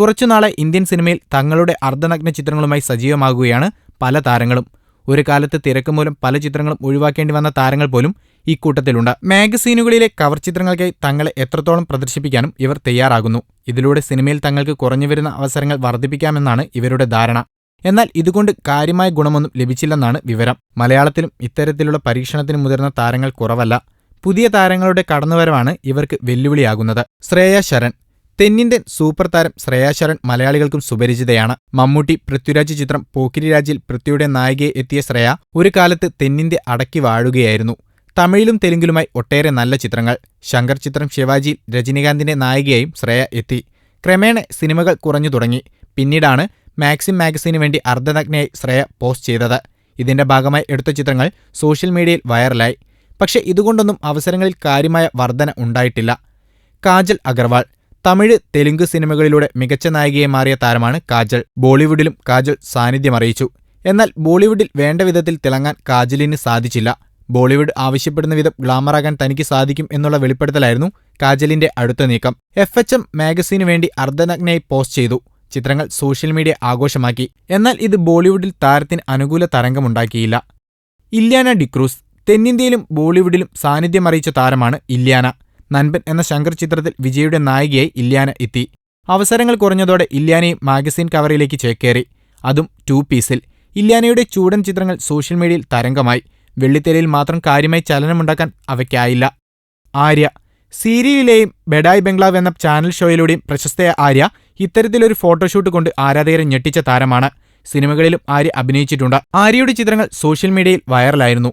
കുറച്ചുനാളെ Indian സിനിമയിൽ തങ്ങളുടെ അർദ്ധനഗ്ന ചിത്രങ്ങളുമായി സജീവമാകുകയാണ് പല താരങ്ങളും. ഒരു കാലത്ത് തിരക്ക് മൂലം പല ചിത്രങ്ങളും ഒഴിവാക്കേണ്ടി വന്ന താരങ്ങൾ പോലും ഇക്കൂട്ടത്തിലുണ്ട് മാഗസീനുകളിലെ കവർ ചിത്രങ്ങൾക്കായി തങ്ങളെ എത്രത്തോളം പ്രദർശിപ്പിക്കാനും ഇവർ തയ്യാറാകുന്നു. ഇതിലൂടെ സിനിമയിൽ തങ്ങൾക്ക് കുറഞ്ഞു വരുന്ന അവസരങ്ങൾ വർദ്ധിപ്പിക്കാമെന്നാണ് ഇവരുടെ ധാരണ. എന്നാൽ ഇതുകൊണ്ട് കാര്യമായ ഗുണമൊന്നും ലഭിച്ചില്ലെന്നാണ് വിവരം. മലയാളത്തിലും ഇത്തരത്തിലുള്ള പരീക്ഷണത്തിന് മുതിർന്ന താരങ്ങൾ കുറവല്ല. പുതിയ താരങ്ങളുടെ കടന്നുവരവാണ് ഇവർക്ക് വെല്ലുവിളിയാകുന്നത്. ശ്രേയ ശരൺ തെന്നിന്ത്യൻ സൂപ്പർ താരം ശ്രേയാശരൺ മലയാളികൾക്കും സുപരിചിതയാണ്. മമ്മൂട്ടി പൃഥ്വിരാജ് ചിത്രം പോക്കിരിരാജിൽ പൃഥ്വിയുടെ നായികയെ എത്തിയ ശ്രേയ ഒരു കാലത്ത് തെന്നിന്ത്യ അടക്കി വാഴുകയായിരുന്നു. തമിഴിലും തെലുങ്കിലുമായി ഒട്ടേറെ നല്ല ചിത്രങ്ങൾ. ശങ്കർ ചിത്രം ശിവാജിയിൽ രജനീകാന്തിന്റെ നായികയായും ശ്രേയ എത്തി. ക്രമേണ സിനിമകൾ കുറഞ്ഞു തുടങ്ങി. പിന്നീടാണ് മാക്സിം മാഗസിനു വേണ്ടി അർദ്ധനഗ്നയായി ശ്രേയ പോസ്റ്റ് ചെയ്തത്. ഇതിന്റെ ഭാഗമായി എടുത്ത ചിത്രങ്ങൾ സോഷ്യൽ മീഡിയയിൽ വൈറലായി. പക്ഷേ ഇതുകൊണ്ടൊന്നും അവസരങ്ങളിൽ കാര്യമായ വർധന ഉണ്ടായിട്ടില്ല. കാജൽ അഗർവാൾ തമിഴ് തെലുങ്ക് സിനിമകളിലൂടെ മികച്ച നായികയെ മാറിയ താരമാണ് കാജൽ. ബോളിവുഡിലും കാജൽ സാന്നിധ്യം അറിയിച്ചു. എന്നാൽ ബോളിവുഡിൽ വേണ്ട വിധത്തിൽ തിളങ്ങാൻ കാജലിന് സാധിച്ചില്ല. ബോളിവുഡ് ആവശ്യപ്പെടുന്ന വിധം ഗ്ലാമറാകാൻ തനിക്ക് സാധിക്കും എന്നുള്ള വെളിപ്പെടുത്തലായിരുന്നു കാജലിന്റെ അടുത്ത നീക്കം. എഫ് എച്ച് എം മാഗസീനു വേണ്ടി അർദ്ധനഗ്നയായി പോസ്റ്റ് ചെയ്തു. ചിത്രങ്ങൾ സോഷ്യൽ മീഡിയ ആഘോഷമാക്കി. എന്നാൽ ഇത് ബോളിവുഡിൽ താരത്തിന് അനുകൂല തരംഗമുണ്ടാക്കിയില്ല. ഇല്യാന ഡിക്രൂസ് തെന്നിന്ത്യയിലും ബോളിവുഡിലും സാന്നിധ്യമറിയിച്ച താരമാണ് ഇല്യാന. നൻപൻ എന്ന ശങ്കർ ചിത്രത്തിൽ വിജയുടെ നായികയായി ഇല്യാന എത്തി. അവസരങ്ങൾ കുറഞ്ഞതോടെ ഇല്യാനയും മാഗസിൻ കവറിലേക്ക് ചേക്കേറി. അതും ടു പീസിൽ. ഇല്യാനയുടെ ചൂടൻ ചിത്രങ്ങൾ സോഷ്യൽ മീഡിയയിൽ തരംഗമായി. വെള്ളിത്തെരയിൽ മാത്രം കാര്യമായി ചലനമുണ്ടാക്കാൻ അവയ്ക്കായില്ല. ആര്യ. സീരിയലിലെയും ബെഡായ് ബംഗ്ലാവ് എന്ന ചാനൽ ഷോയിലൂടെയും പ്രശസ്തയായ ആര്യ ഇത്തരത്തിലൊരു ഫോട്ടോഷൂട്ട് കൊണ്ട് ആരാധകരെ ഞെട്ടിച്ച താരമാണ്. സിനിമകളിലും ആര്യ അഭിനയിച്ചിട്ടുണ്ട്. ആര്യയുടെ ചിത്രങ്ങൾ സോഷ്യൽ മീഡിയയിൽ വൈറലായിരുന്നു.